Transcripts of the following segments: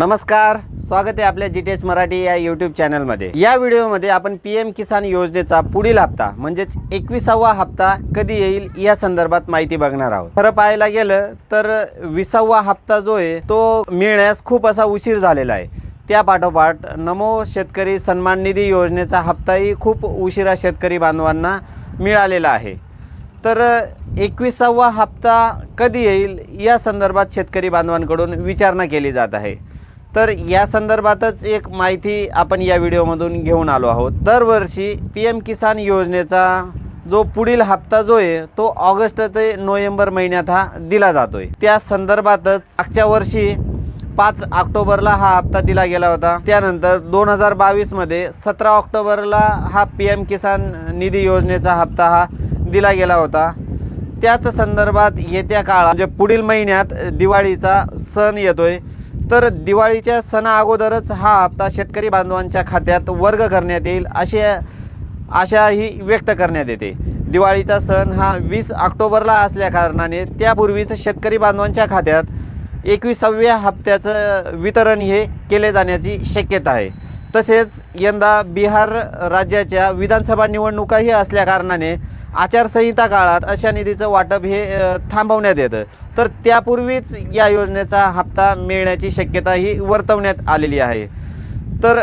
नमस्कार स्वागत आहे आपल्या जी टी एस मराठी या यूट्यूब चॅनलमध्ये या व्हिडिओमध्ये आपण पी एम किसान योजनेचा पुढील हप्ता म्हणजेच एकविसावा हप्ता कधी येईल या संदर्भात माहिती बघणार आहोत. खरं पाहायला गेलं तर विसावा हप्ता जो आहे तो मिळण्यास खूप असा उशीर झालेला आहे. त्या पाठोपाठ नमो शेतकरी सन्मान निधी योजनेचा हप्ताही खूप उशिरा शेतकरी बांधवांना मिळालेला आहे. तर एकविसावा हप्ता कधी येईल या संदर्भात शेतकरी बांधवांकडून विचारणा केली जात आहे. तर या संदर्भातच एक माहिती आपण या व्हिडिओमधून घेऊन आलो आहोत. दरवर्षी पी एम किसान योजनेचा जो पुढील हप्ता जो आहे तो ऑगस्ट ते नोव्हेंबर महिन्यात हा दिला जातोय. त्या संदर्भातच मागच्या वर्षी पाच ऑक्टोबरला हा हप्ता दिला गेला होता. त्यानंतर दोन हजार बावीसमध्ये सतरा ऑक्टोबरला हा पी एम किसान निधी योजनेचा हप्ता हा दिला गेला होता. त्याच संदर्भात येत्या काळात म्हणजे पुढील महिन्यात दिवाळीचा सण येतोय. तर दिवाळीच्या सणा अगोदरच हा हप्ता शेतकरी बांधवांच्या खात्यात वर्ग करण्यात येईल असे आशाही व्यक्त करण्यात येते. दिवाळीचा सण हा वीस ऑक्टोबरला असल्याकारणाने त्यापूर्वीच शेतकरी बांधवांच्या खात्यात एकविसाव्या हप्त्याचं वितरण हे केले जाण्याची शक्यता आहे. तसेच यंदा बिहार राज्याच्या विधानसभा निवडणुकाही असल्याकारणाने आचारसंहिता काळात अशा निधीचं वाटप हे थांबवण्यात येतं. तर त्यापूर्वीच या योजनेचा हप्ता मिळण्याची शक्यता ही वर्तवण्यात आलेली आहे. तर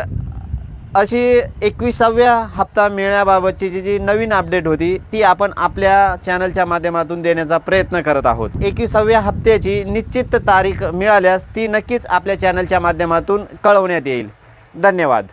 अशी एकविसाव्या हप्ता मिळण्याबाबतची जी जी नवीन अपडेट होती ती आपण आपल्या चॅनलच्या माध्यमातून देण्याचा प्रयत्न करत आहोत. एकविसाव्या हप्त्याची निश्चित तारीख मिळाल्यास ती नक्कीच आपल्या चॅनलच्या माध्यमातून कळवण्यात येईल. धन्यवाद.